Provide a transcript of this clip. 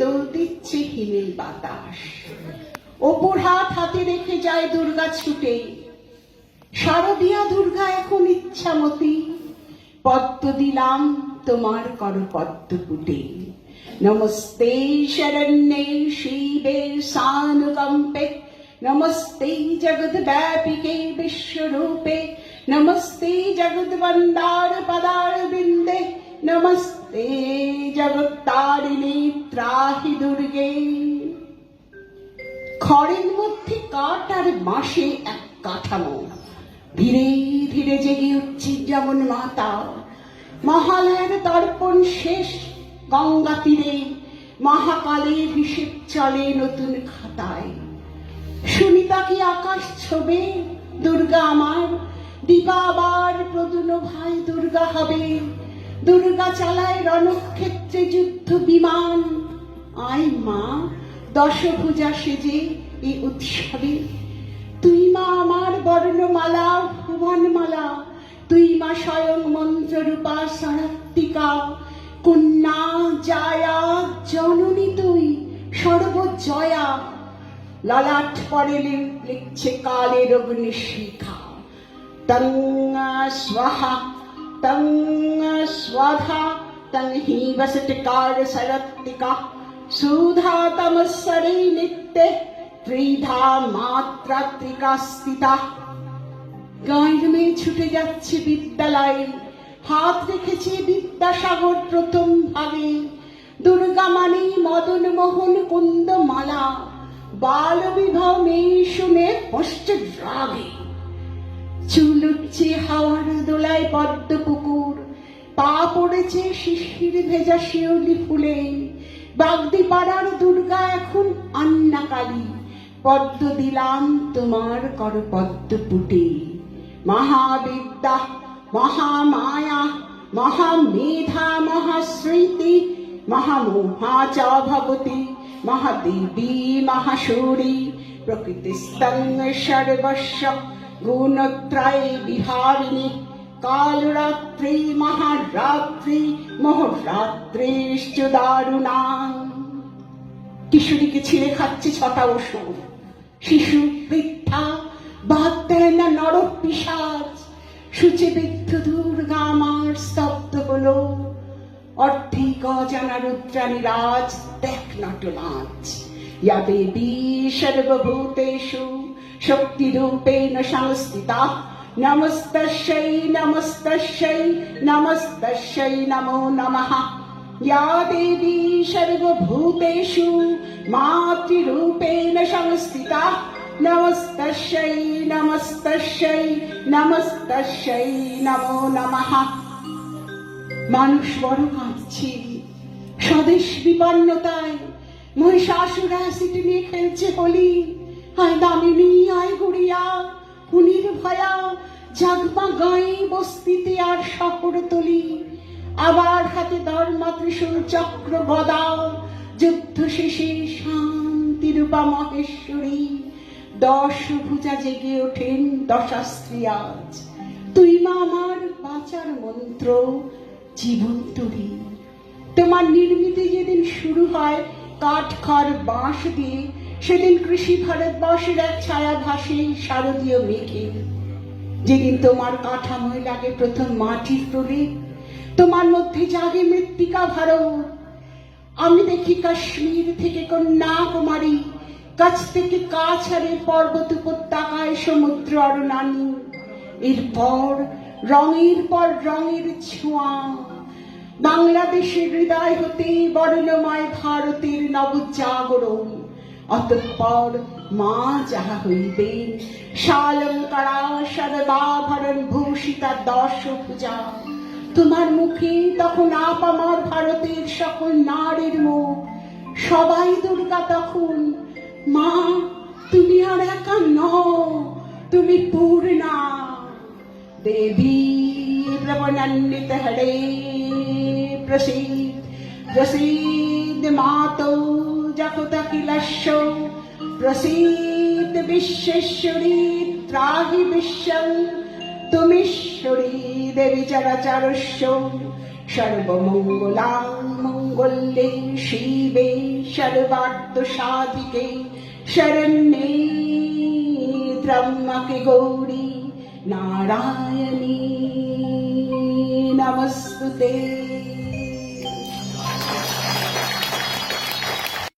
দোল দিচ্ছে হিমেল বাতাস। হাত হাতে রেখে যায় দুর্গা ছুটে। দুর্গা এখন ইচ্ছামতি। পদ্ম দিলাম তোমার কর পদ্ম পুটে নমস্তে শরণ্যে শিবে সানুকম্পে। নমস্তে জগৎ ব্যাপিকে বিশ্বরূপে। নমস্তে জগৎ বন্দার পদার বিন্দে নমস্তে জগত্তারিণী খড়ের মধ্যে কাঠ আর এক কাঠামো। ধীরে ধীরে জেগে উঠছে যেমন মাতা। মহালয়ের তর্পণ শেষ, গঙ্গা তীরে মহাকালের হিসেব চলে নতুন খাতায়। সুনিতা কি আকাশ ছবে? দুর্গা আমার। দিবা আবার প্রদুন ভাই দুর্গা হবে। দুর্গা চালায় রণক্ষেত্রে যুদ্ধ বিমান। আয় মা, দশভুজা সেজে এই উৎসবে। তুই মা আমার বর্ণমালা, ভুবনমালা। তুই মা স্বয়ং মন্ত্ররূপা সরাত্তিকা কন্যা জায়া জননী তুই, সর্বজয়া। ললাট পরে লিখছে কালের অগ্নিশিখা। তং স্বাহা তং স্বাধা। তং হি বসটকার সরত্তিকা তমসরে নিত্যে ত্রিধা মাত্রাত্রিকা স্থিতা গায়ের ছুটে যাচ্ছে বিদ্যালয়ে। হাত রেখেছে বিদ্যাসাগর প্রথম ভাগে। দুর্গা মানে মদন মোহন কুন্দ মালা বাল বিবাহ মেয়ে শুনে রাগে চুল উঠছে হাওয়ার দোলায় পদ্ম পুকুর। পা পড়েছে শিশির ভেজা শিউলি ফুলে। বাগদি পাড়ার দুর্গা এখন আন্নাকালী পদ্ম দিলাম তোমার কর পদ্ম পুটে। মহাবিদ্যা, মহামায়া, মহামেধা, মহাস্মৃতি মহামোহা চ ভবতি মহাদেবী, মহাশৌরী প্রকৃতিস্তং সর্বস্ব, গুণত্রয় বিহারিণী। কালরাত্রি মহারাত্রি মহরাত্রিশ্চ দারুণা কিশোরীকে ছিঁড়ে খাচ্ছে ছটা ওষুধ শিশু, বৃদ্ধা বাদ না নর পিসাজ সূচে বৃদ্ধ দুর্গা আমার স্তব্ধ হলো। অর্ধেক অজানা রুদ্রাণী রাজ, দেখ নটনাচ ইয়া দেবী সর্বভূতেষু, শক্তিরূপেণ সংস্থিতা নমস্তস্যৈ নমস্তস্যৈ নমস্তস্যৈ নমো নমঃ या देवी सर्वभूतेषु मातृरूपेण संस्थिता नमस्तस्यै नमस्तस्यै नमस्तस्यै नमो नमः মানুষ বড় কাঁদছে স্বদেশ বিপন্নতায় মহিষাসুর অ্যাসিড নিয়ে খেলছে হোলি আয় দামিনী আয় গুড়িয়া হুনির ভয়া জাগমা গাই বস্তিতে আর শহর তলি। আবার হাতে ধর্মা ত্রিশূল চক্র গদা যুদ্ধ শেষে শান্তি রূপা মহেশ্বরী। দশ ভুজা জেগে ওঠেন দশাস্ত্রী আজ। তুই মা আমার বাঁচার মন্ত্র, জীবন তুলি। তোমার নির্মিতি যেদিন শুরু হয় কাঠ খড় বাঁশ দিয়ে সেদিন কৃষি ভারতবর্ষের এক ছায়া ভাসে, শারদীয় মেঘে। যেদিন তোমার কাঠামোয় লাগে প্রথম মাটির প্রলেপ, তোমার মধ্যে জাগে মৃত্তিকা ভারত। আমি দেখি কাশ্মীর থেকে কন্যাকুমারী, কাছ থেকে কাছাড়ে পর্বত উপত্যকায় সমুদ্র আর নানি। এরপর রঙের পর রঙের ছোঁয়া। বাংলাদেশের হৃদয় হতে বর্ণময় ভারতের নবজাগরণ। অতঃপর মা যাহা হইবেন শালঙ্কারা সর্বাভরণ ভূষিতা দশ পূজা তোমার মুখে তখন আপ আমার ভারতের সকল নারীর মুখ। সবাই দুর্গা তখন, মা, তুমি আর একা নও, তুমি পূর্ণা। দেবী প্রবনন্দিত হরে প্রসীদ প্রসীদ মাতৌ। জগত কিলস্য প্রসীদ বিশ্বেশ্বরী ত্রাহি বিশ্বং তুমিশ্বরী দেবী চরাচরস্য সর্বমঙ্গলাং মঙ্গলে শিবে सर्वार्थ साधिके शरण्ये त्र्यम्बके गौरी नारायणी नमस्तुते